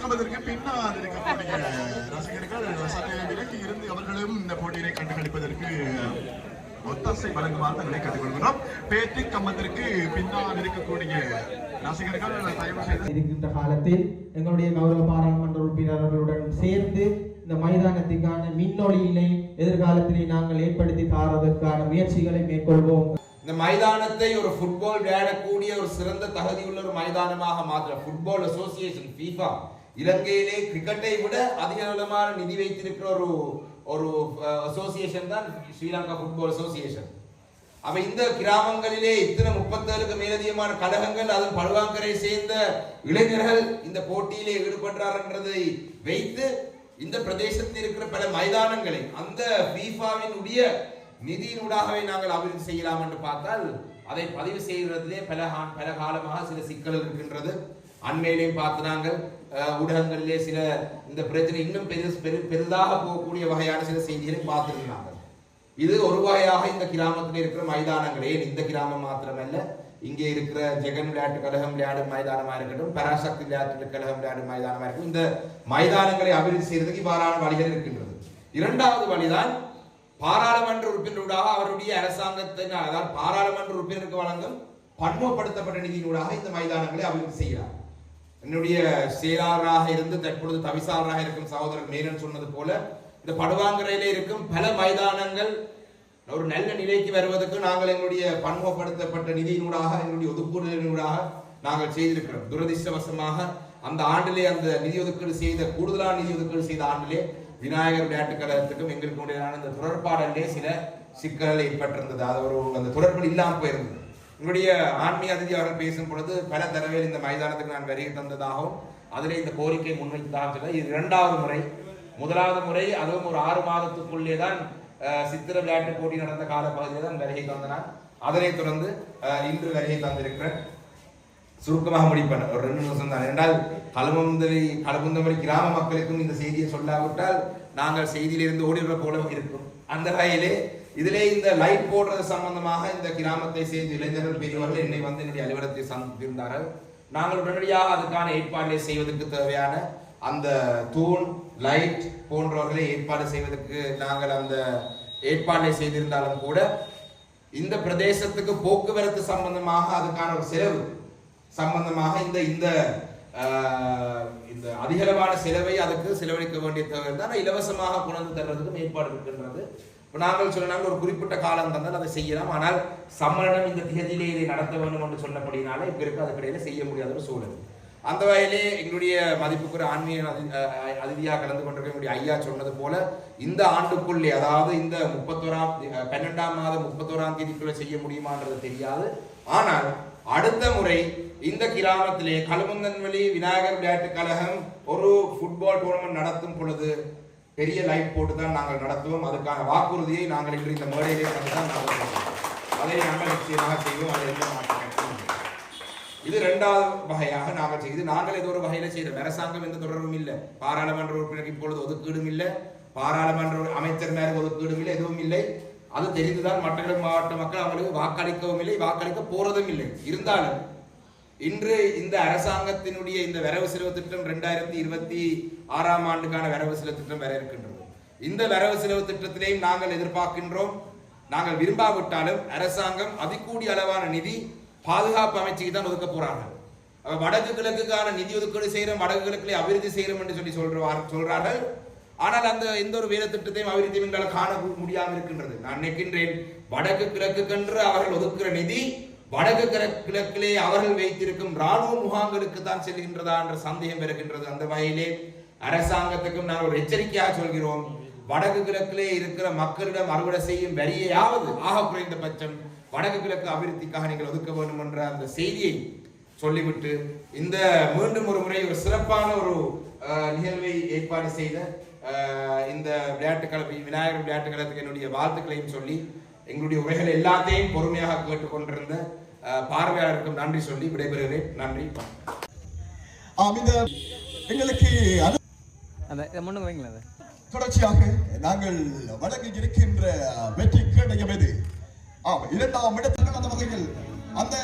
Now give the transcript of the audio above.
கமதற்கு பின்னால் இருக்கக்கூடிய ரசிகர்கள் இருந்து அவர்களும் இந்த போட்டியினை கண்டுகளிப்பதற்கு ஒத்தாசை வழங்குமாறு தங்களை கேட்டுக்கொள்கிறோம். பேட்டி கம்பத்திற்கு பின்னால் இருக்கக்கூடிய ரசிகர்கள் தயவு செய்து இருக்கின்ற காலத்தில் எங்களுடைய கௌரவ பாராளுமன்ற உறுப்பினர்களுடன் சேர்ந்து இந்த மைதானத்திற்கான மின்னொளியினை எதிர்காலத்திலே நாங்கள் ஏற்படுத்தி தாரதற்கான முயற்சிகளை மேற்கொள்வோம். இந்த மைதானத்தை ஒரு ஃபுட்பால் விளையாடக்கூடிய ஒரு சிறந்த தகுதியுள்ள ஒரு மைதானமாக மாற்ற ஃபுட்பால் அசோசியேஷன் ஃபீஃபா இலங்கையிலே கிரிக்கெட்டை விட அதிக நலமான நிதி வைத்திருக்கிற ஒரு ஒரு அசோசியேஷன் தான் ஸ்ரீலங்கா ஃபுட்பால் அசோசியேஷன் அப்ப இந்த கிராமங்களிலே இத்தனை முப்பத்தேழுக்கு மேலதிகமான கழகங்கள் அதன் பழுவாங்கரை சேர்ந்த இளைஞர்கள் இந்த போட்டியிலே ஈடுபடுறார்ன்றதை வைத்து இந்த பிரதேசத்தில் இருக்கிற பல மைதானங்களை அந்த ஃபீஃபாவின் உடைய நிதியினூடாகவே நாங்கள் அபிவிருத்தி செய்யலாம் என்று பார்த்தால் அதை பதிவு செய்கிறதிலே பல பல காலமாக சில சிக்கல்கள் இருக்கின்றது. அண்மையிலையும் பார்த்து நாங்கள் ஊடகங்களிலே சில இந்த பிரச்சனை இன்னும் பெரு பெரிதாக போகக்கூடிய வகையான சில செய்திகளை பார்த்திருந்தாங்க இது ஒரு வகையாக இந்த கிராமத்தில் இருக்கிற மைதானங்கள். ஏன் இந்த கிராமம் மாத்திரமல்ல? இங்கே இருக்கிற ஜெகன் விளையாட்டு கழகம் விளையாடும் மைதானமாக இருக்கட்டும் பராசக்தி விளையாட்டு கழகம் விளையாடும் மைதானமாக இருக்கட்டும் இந்த மைதானங்களை அபிவிருத்தி செய்யறதுக்கு இவ்வாறான வழிகள் இருக்கின்றது. இரண்டாவது வழிதான் பாராளுமன்ற உறுப்பினர்களாக அவருடைய அரசாங்கத்தினால் அதாவது பாராளுமன்ற உறுப்பினருக்கு வழங்கும் பன்முகப்படுத்தப்பட்ட நிதியினூடாக இந்த மைதானங்களை அபிவிருத்தி செய்யலாம் என்னுடைய செயலாளராக இருந்து தற்பொழுது தவிசாளராக இருக்கும் சகோதரர் மேலன் சொன்னது போல இந்த படுவாங்கரையிலே இருக்கும் பல மைதானங்கள் ஒரு நல்ல நிலைக்கு வருவதற்கு நாங்கள் எங்களுடைய பன்முகப்படுத்தப்பட்ட நிதியினூடாக எங்களுடைய ஒதுக்கீடுகளினூடாக நாங்கள் செய்திருக்கிறோம். துரதிர்ஷ்டவசமாக அந்த ஆண்டிலே அந்த நிதி ஒதுக்கீடு செய்த கூடுதலான நிதி ஒதுக்கீடு செய்த ஆண்டிலே விநாயகர் விளையாட்டு கழகத்துக்கும் எங்களுக்கு உடையதான இந்த தொடர்பாடலே சில சிக்கல்கள் ஏற்பட்டிருந்தது. அது ஒரு அந்த தொடர்பு இல்லாமல் போயிருந்தது. உங்களுடைய ஆன்மீக அதிதி அவர்கள் பேசும் பொழுது பல தடவையில் இந்த மைதானத்துக்கு நான் வருகை தந்ததாகவும் அதிலே இந்த கோரிக்கை முன்வைத்ததாக சொல்ல இது இரண்டாவது முறை. முதலாவது முறை அதுவும் ஒரு ஆறு மாதத்துக்குள்ளே தான் சித்திர விளையாட்டு போட்டி நடந்த காலப்பகுதியில் தான் வருகை தந்தனான் அதனைத் தொடர்ந்து இன்று வருகை தந்திருக்கிறேன். சுருக்கமாக முடிப்பேன். ஒரு ரெண்டு நிமிஷம் தான் என்றால் கலமுந்தரி கலமுந்தமரி கிராம மக்களுக்கும் இந்த செய்தியை சொல்லாவிட்டால் நாங்கள் செய்தியிலிருந்து ஓடிவிட போல இருக்கும். அந்த வகையிலே இதிலே இந்த லைட் போடுறது சம்பந்தமாக இந்த கிராமத்தை சேர்ந்த இளைஞர்கள் பெரியவர்கள் என்னை வந்து என்னுடைய அலுவலகத்தை சந்தித்திருந்தார்கள். நாங்கள் உடனடியாக அதுக்கான ஏற்பாடுகளை செய்வதற்கு தேவையான அந்த தூண் லைட் போன்றவர்களை ஏற்பாடு செய்வதற்கு நாங்கள் அந்த ஏற்பாடுகளை செய்திருந்தாலும் கூட இந்த பிரதேசத்துக்கு போக்குவரத்து சம்பந்தமாக அதுக்கான ஒரு செலவு சம்பந்தமாக இந்த இந்த இந்த அதிகளவான செலவை அதுக்கு செலவழிக்க வேண்டிய தேவை தான் இலவசமாக கொண்டு தர்றதுக்கும் ஏற்பாடு இருக்கின்றது. இப்போ நாங்கள் சொன்னாங்க ஒரு குறிப்பிட்ட காலம் தந்தால் அதை செய்யலாம். ஆனால் சம்மரணம் இந்த திகதியிலே இதை நடத்த வேண்டும் என்று சொன்னபடினால எங்களுக்கு அதுக்கிடையில செய்ய முடியாத ஒரு சூழல். அந்த வகையிலே எங்களுடைய மதிப்புக்குரிய ஆன்மீக அதி- அதிதியாக கலந்து கொண்டிருக்க எங்களுடைய ஐயா சொன்னது போல இந்த ஆண்டுக்குள்ளே அதாவது இந்த முப்பத்தோராம் பன்னெண்டாம் மாதம் முப்பத்தோராம் தேதிக்குள்ள செய்ய முடியுமான்றது தெரியாது. ஆனால் அடுத்த முறை இந்த கிராமத்திலே கழுமந்தன்வெளி விநாயகர் விளையாட்டு கழகம் ஒரு ஃபுட்பால் டூர்னமெண்ட் நடத்தும் பொழுது பெரிய லைட் போட்டு தான் நாங்கள் நடத்துவோம். அதுக்கான வாக்குறுதியை நாங்கள் இன்று இந்த மேடையிலே தான் நாங்கள் அதை நாங்கள் நிச்சயமாக செய்வோம். அதை எந்த இது ரெண்டாவது வகையாக நாங்கள் செய்து நாங்கள் ஏதோ ஒரு வகையில் செய்தோம் அரசாங்கம் எந்த தொடர்பும் இல்லை. பாராளுமன்ற உறுப்பினருக்கு இப்பொழுது ஒதுக்கீடும் இல்லை. பாராளுமன்ற அமைச்சர் மேலே ஒதுக்கீடும் இல்லை. எதுவும் இல்லை. அது தெரிந்துதான் மற்ற மாவட்ட மக்கள் அவங்களுக்கு வாக்களிக்கவும் இல்லை வாக்களிக்க போறதும் இல்லை. இருந்தாலும் இன்று இந்த அரசாங்கத்தினுடைய இந்த வரவு செலவு திட்டம் ரெண்டாயிரத்தி இருபத்தி ஆறாம் ஆண்டுக்கான வரவு செலவு திட்டம் வர இருக்கின்றது. இந்த வரவு செலவு திட்டத்திலையும் நாங்கள் எதிர்பார்க்கின்றோம். நாங்கள் விரும்பாவிட்டாலும் அரசாங்கம் அதிகூடிய அளவான நிதி பாதுகாப்பு அமைச்சுக்கு தான் ஒதுக்க போறாங்க. வடக்கு கிழக்குக்கான நிதி ஒதுக்கீடு செய்கிறோம் வடக்கு கிழக்குல அபிவிருத்தி செய்கிறோம் என்று சொல்லி சொல்றார் சொல்றார்கள். ஆனால் அந்த எந்த ஒரு வேலை திட்டத்தையும் அபிவிருத்தியும் எங்களால் காண முடியாமல் இருக்கின்றது. நான் நினைக்கின்றேன் வடக்கு கிழக்கு கன்று அவர்கள் ஒதுக்கிற நிதி வடக்கு கிழக்கு கிழக்கிலே அவர்கள் வைத்திருக்கும் ராணுவ முகாம்களுக்கு தான் செல்கின்றதா என்ற சந்தேகம் இருக்கின்றது அந்த வகையிலே அரசாங்கத்துக்கும் நான் ஒரு எச்சரிக்கையாக சொல்கிறோம். வடக்கு கிழக்கிலே இருக்கிற மக்களிடம் அறுவடை செய்யும் வரியையாவது ஆக குறைந்தபட்சம் வடக்கு கிழக்கு அபிவிருத்திக்காக நீங்கள் ஒதுக்க வேண்டும் என்ற அந்த செய்தியை சொல்லிவிட்டு இந்த மீண்டும் ஒரு முறை ஒரு சிறப்பான ஒரு நிகழ்வை ஏற்பாடு செய்த இந்த விளையாட்டு கழக விநாயகர் விளையாட்டு கழகத்துக்கு என்னுடைய வாழ்த்துக்களையும் சொல்லி எங்களுடைய உரைகள் எல்லாத்தையும் பொறுமையாக கேட்டுக்கொண்டிருந்த அஹ், பார்வையாளருக்கும் நன்றி சொல்லி விடைபெறுகிறேன். நன்றி. எங்களுக்கு தொடர்ச்சியாக நாங்கள் வழங்க இருக்கின்ற வெற்றி கேடயம் எது? ஆம் இரண்டாம் இடத்துக்கு அந்த வகையில் அந்த